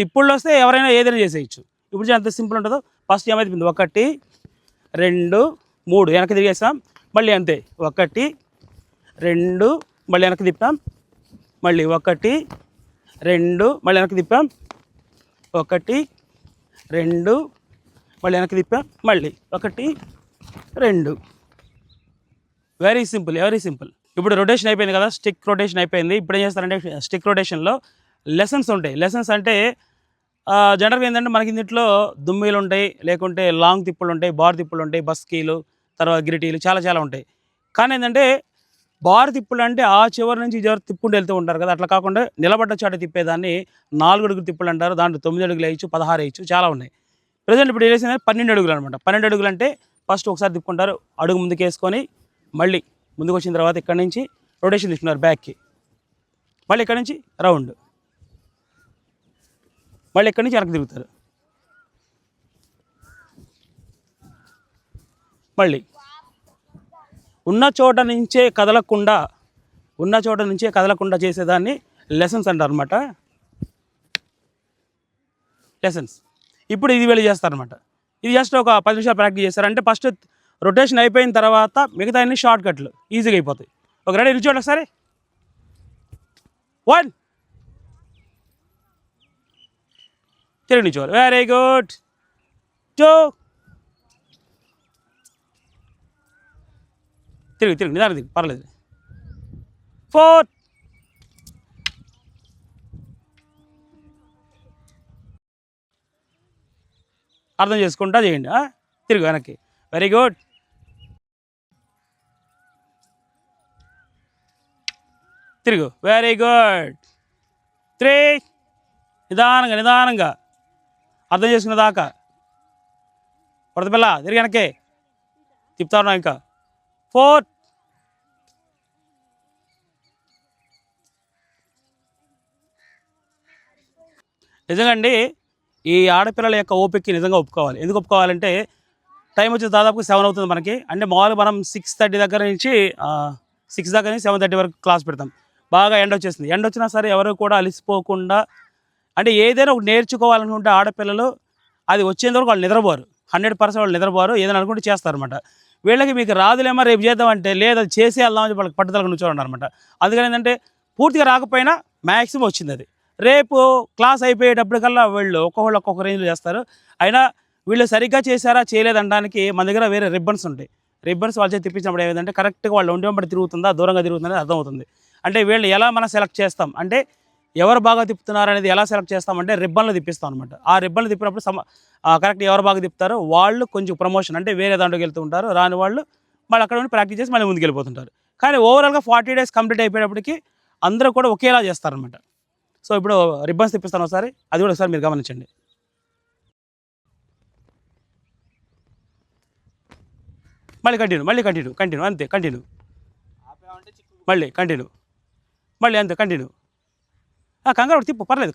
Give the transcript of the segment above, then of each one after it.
తిప్పుళ్ళు వస్తే ఎవరైనా ఏదైనా చేసేయచ్చు. ఇప్పుడు ఎంత సింపుల్ ఉంటుందో. ఫస్ట్ ఏమైపోయింది ఒకటి రెండు మూడు. వెనక్కి తిరిగేసాం మళ్ళీ అంతే. ఒకటి రెండు మళ్ళీ వెనక్కి తిప్పాం మళ్ళీ ఒకటి రెండు మళ్ళీ వెనక్కి తిప్పాం ఒకటి రెండు మళ్ళీ వెనక్కి తిప్పాం మళ్ళీ ఒకటి రెండు. వెరీ సింపుల్ వెరీ సింపుల్ ఇప్పుడు రొటేషన్ అయిపోయింది కదా. స్టిక్ రొటేషన్ అయిపోయింది. ఇప్పుడు ఏం చేస్తారంటే స్టిక్ రొటేషన్లో లెసన్స్ ఉంటాయి. లెసన్స్ అంటే జనరల్గా ఏంటంటే మనకి ఇంటిలో దుమ్మీలు ఉంటాయి లేకుంటే లాంగ్ తిప్పులు ఉంటాయి బార్ తిప్పులు ఉంటాయి బస్కీలు తర్వాత గిరిటీలు చాలా చాలా ఉంటాయి. కానీ ఏంటంటే బార్ తిప్పులు అంటే ఆ చివరి నుంచి ఈ చివరి తిప్పుకుంటూ వెళ్తూ ఉంటారు కదా. అట్లా కాకుండా నిలబడ్డ చాట తిప్పేదాన్ని నాలుగు అడుగులు తిప్పులు అంటారు దాంట్లో తొమ్మిది అడుగులు వేయచ్చు పదహారు వేయచ్చు చాలా ఉన్నాయి. ప్రజెంట్ ఇప్పుడు వేసింది పన్నెండు అడుగులు అనమాట పన్నెండు అడుగులు అంటే ఫస్ట్ ఒకసారి తిప్పుకుంటారు అడుగు ముందుకు వేసుకొని మళ్ళీ ముందుకు వచ్చిన తర్వాత ఇక్కడ నుంచి రొటేషన్ తీసుకున్నారు బ్యాక్కి. మళ్ళీ ఇక్కడ నుంచి రౌండ్. మళ్ళీ ఎక్కడి నుంచి వెనక్కి తిరుగుతారు? మళ్ళీ. ఉన్న చోట నుంచే కదలకుండా ఉన్న చోట నుంచే కదలకుండా చేసేదాన్ని లెసన్స్ అంటారు అనమాట లెసన్స్ ఇప్పుడు ఇది వెళ్ళి చేస్తారనమాట ఇది జస్ట్ ఒక పది నిమిషాలు ప్రాక్టీస్ చేస్తారంటే ఫస్ట్ రొటేషన్ అయిపోయిన తర్వాత మిగతా అన్ని షార్ట్ కట్లు ఈజీగా అయిపోతాయి. ఒక రెడీ నిల్చోండి ఒకసారి. వన్ తిరిగి నిల్చోవాలి వెరీ గుడ్ జో తిరిగి తిరిగి నిదానం తిరిగి పర్లేదు ఫోర్ అర్థం చేసుకుంటా చేయండి తిరుగు వెనక్కి. వెరీ గుడ్ తిరుగు. వెరీ గుడ్ త్రీ నిదానంగా నిదానంగా. అర్థం చేసుకునే దాకా. పడతపిల్ల తిరిగి వెనకే తిప్పుతా ఉన్నా ఇంకా. ఫోర్. నిజంగా అండి ఈ ఆడపిల్లల యొక్క ఓపికకి నిజంగా ఒప్పుకోవాలి. ఎందుకు ఒప్పుకోవాలంటే టైం వచ్చి దాదాపు సెవెన్ అవుతుంది మనకి. అంటే మామూలుగా మనం సిక్స్ థర్టీ దగ్గర నుంచి సిక్స్ దగ్గర నుంచి సెవెన్ థర్టీ వరకు క్లాస్ పెడతాం. బాగా ఎండ వచ్చేసింది. ఎండ వచ్చినా సరే ఎవరు కూడా అలిసిపోకుండా అంటే ఏదైనా ఒకటి నేర్చుకోవాలనుకుంటే ఆడపిల్లలు అది వచ్చేంత వరకు వాళ్ళు నిద్రపోరు. హండ్రెడ్ పర్సెంట్ వాళ్ళు నిద్రపోరు. ఏదైనా అనుకుంటే చేస్తారనమాట వీళ్ళకి మీకు రాదులేమో రేపు చేద్దామంటే లేదు అది చేసి వెళ్దామని వాళ్ళకి పట్టుదలకు నుంచోండి అనమాట అందుకని ఏంటంటే పూర్తిగా రాకపోయినా మ్యాక్సిమం వచ్చింది అది. రేపు క్లాస్ అయిపోయేటప్పటికల్లా వీళ్ళు ఒక్కొక్కళ్ళు ఒక్కొక్క రేంజ్లో చేస్తారు. అయినా వీళ్ళు సరిగ్గా చేశారా చేయలేదనడానికి మన దగ్గర వేరే రిబ్బన్స్ ఉంటాయి. రిబ్బన్స్ వాళ్ళ చేతి తెప్పించినప్పుడు ఏదంటే కరెక్ట్గా వాళ్ళు ఒంటి వెంబడి తిరుగుతుందా దూరంగా తిరుగుతుందా అర్థమవుతుంది. అంటే వీళ్ళు ఎలా మనం సెలెక్ట్ చేస్తాం అంటే ఎవరు బాగా తిప్పుతున్నారు అనేది ఎలా సెలెక్ట్ చేస్తామంటే రిబ్బన్లు తిప్పిస్తాం అనమాట ఆ రిబ్బన్లు తిప్పినప్పుడు సమ కరెక్ట్ ఎవరు బాగా తిప్పుతారో వాళ్ళు కొంచెం ప్రమోషన్ అంటే వేరే దాంట్లోకి వెళ్తూ ఉంటారు రాని వాళ్ళు మళ్ళీ అక్కడ ఉండి ప్రాక్టీస్ చేసి మళ్ళీ ముందుకు వెళ్ళిపోతుంటారు. కానీ ఓవరాల్గా ఫార్టీ డేస్ కంప్లీట్ అయిపోయేటప్పటికి అందరూ కూడా ఒకేలా చేస్తారనమాట సో ఇప్పుడు రిబ్బన్స్ తిప్పిస్తాను ఒకసారి అది కూడా ఒకసారి మీరు గమనించండి. మళ్ళీ కంటిన్యూ మళ్ళీ కంటిన్యూ కంటిన్యూ అంతే కంటిన్యూ. మళ్ళీ కంటిన్యూ. మళ్ళీ అంతే కంటిన్యూ. కంగారు తిప్పు పర్లేదు.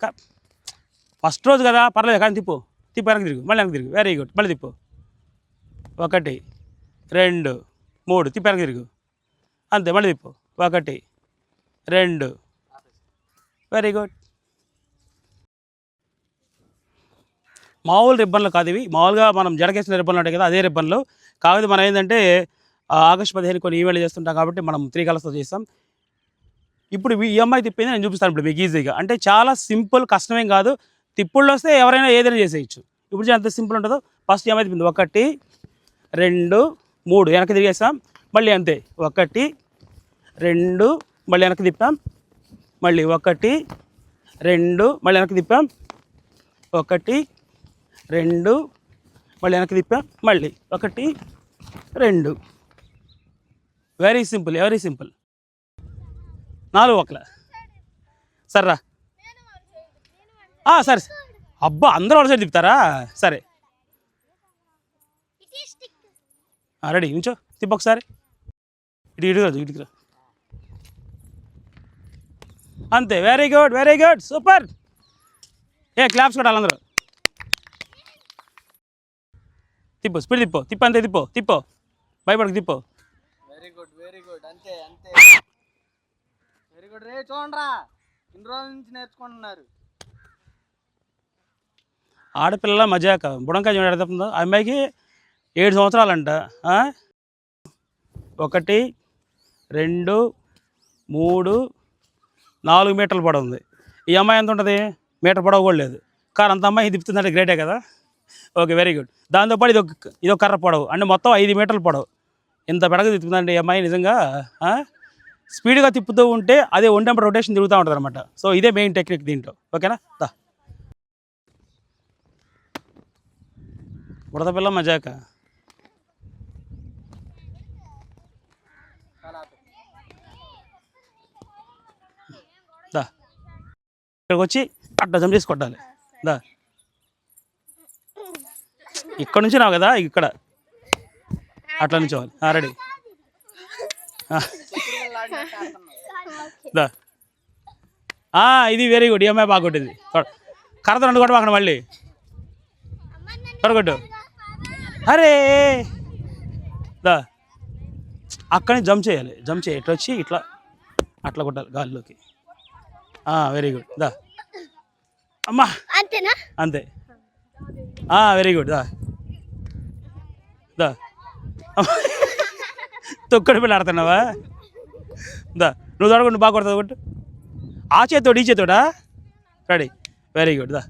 ఫస్ట్ రోజు కదా పర్లేదు కానీ తిప్పు. తిప్పు వెనక్కి తిరుగు మళ్ళీ వెనక్కి తిరుగు. వెరీ గుడ్ మళ్ళీ తిప్పు. ఒకటి రెండు మూడు. తిప్పు వెనక్కి తిరుగు. అంతే మళ్ళీ తిప్పు. ఒకటి రెండు. వెరీ గుడ్ మామూలు రిబ్బన్లు కాదు ఇవి. మామూలుగా మనం జడకేసిన రిబ్బన్లు ఉంటాయి కదా అదే రిబ్బన్లు. కాకపోతే మనం ఏంటంటే ఆగస్ట్ పదిహేను కొన్ని ఈవెంట్లు చేస్తుంటాం కాబట్టి మనం త్రీ కలర్స్తో చేస్తాం. ఇప్పుడు ఈఎంఐ తిప్పింది నేను చూపిస్తాను ఇప్పుడు మీకు ఈజీగా అంటే చాలా సింపుల్ కష్టమేం కాదు. తిప్పుళ్ళు వస్తే ఎవరైనా ఏదైనా చేసేయచ్చు. ఇప్పుడు ఎంత సింపుల్ ఉంటుందో. ఫస్ట్ ఈఎంఐ తిప్పింది. ఒకటి రెండు మూడు. వెనక్కి తిరిగేస్తాం. మళ్ళీ అంతే. ఒకటి రెండు మళ్ళీ వెనక్కి తిప్పాం. మళ్ళీ ఒకటి రెండు మళ్ళీ వెనక్కి తిప్పాం. ఒకటి రెండు మళ్ళీ వెనక్కి తిప్పాం. మళ్ళీ ఒకటి రెండు. వెరీ సింపుల్ వెరీ సింపుల్ నాలుగు ఒకల. సర్రా. ఆ, సరే. అబ్బా అందరూ ఒకసారి తిప్పుతారా? సరే. రెడీ. ఉంచో తిప్ప ఒకసారి. ఇటు ఇటు రాదు ఇటుకు అంతే. Very good very good super ఏ క్లాప్స్ కూడా అందరూ. తిప్పు స్పీడ్ తిప్పు. తిప్పు అంతే తిప్పు. తిప్పు. భయపడకు తిప్పు. వెరీ గుడ్ వెరీ గుడ్ అంతే అంతే. Very good. రే చూడరా ఇన్ని రోజుల నుంచి నేర్చుకుంటున్నారు. ఆడపిల్ల మజాక. బుడంకాయ చూడ ఆ అమ్మాయికి ఏడు సంవత్సరాలంట. ఒకటి రెండు మూడు నాలుగు మీటర్ల పొడవు ఉంది ఈ అమ్మాయి ఎంత ఉంటుంది? మీటర్ పొడవు కూడా లేదు. కారు అంత అమ్మాయి తిప్పుతుందంటే గ్రేటే కదా? Okay very good. దాంతోపాటు ఇది ఒక ఇది ఒక కర్ర పొడవు. అంటే మొత్తం ఐదు మీటర్ల పొడవు. ఇంత పెడగ తిప్పుతుందండి ఈ అమ్మాయి నిజంగా స్పీడ్గా తిప్పుతూ ఉంటే అదే ఒంటెంప రొటేషన్ తిరుగుతూ ఉంటుంది అనమాట సో ఇదే మెయిన్ టెక్నిక్ దీంట్లో. ఓకేనా? దా. బుడత పిల్ల మజాక? దా. ఇక్కడికి వచ్చి అట్లా జంప్ చేసి కొట్టాలి. దా. ఇక్కడ నుంచి రావు కదా ఇక్కడ. అట్లా నుంచోవాలి రెడీ. ఇది వెరీ గుడ్ ఈఎంఐ బాగా కొట్టింది. కొ- కర్రతో రెండు కొట్టు అక్కడ మళ్ళీ. కొట్టు అరే! దా. అక్కడి జంప్ చేయాలి. జంప్ చేయి. ఇట్లా వచ్చి ఇట్లా అట్లా కొట్టాలి గాల్లోకి. వెరీ గుడ్ దా. అమ్మా! అంతేనా? అంతే. వెరీ గుడ్ దా. దా. తొక్కడి పిల్ల ఆడుతున్నావా? దా నువ్వు తొడగొట్టు బాగా కొడుతుంది కొట్టు. ఆ చేతితోడు ఈ చేతితోడా? రెడీ. వెరీ గుడ్ దా.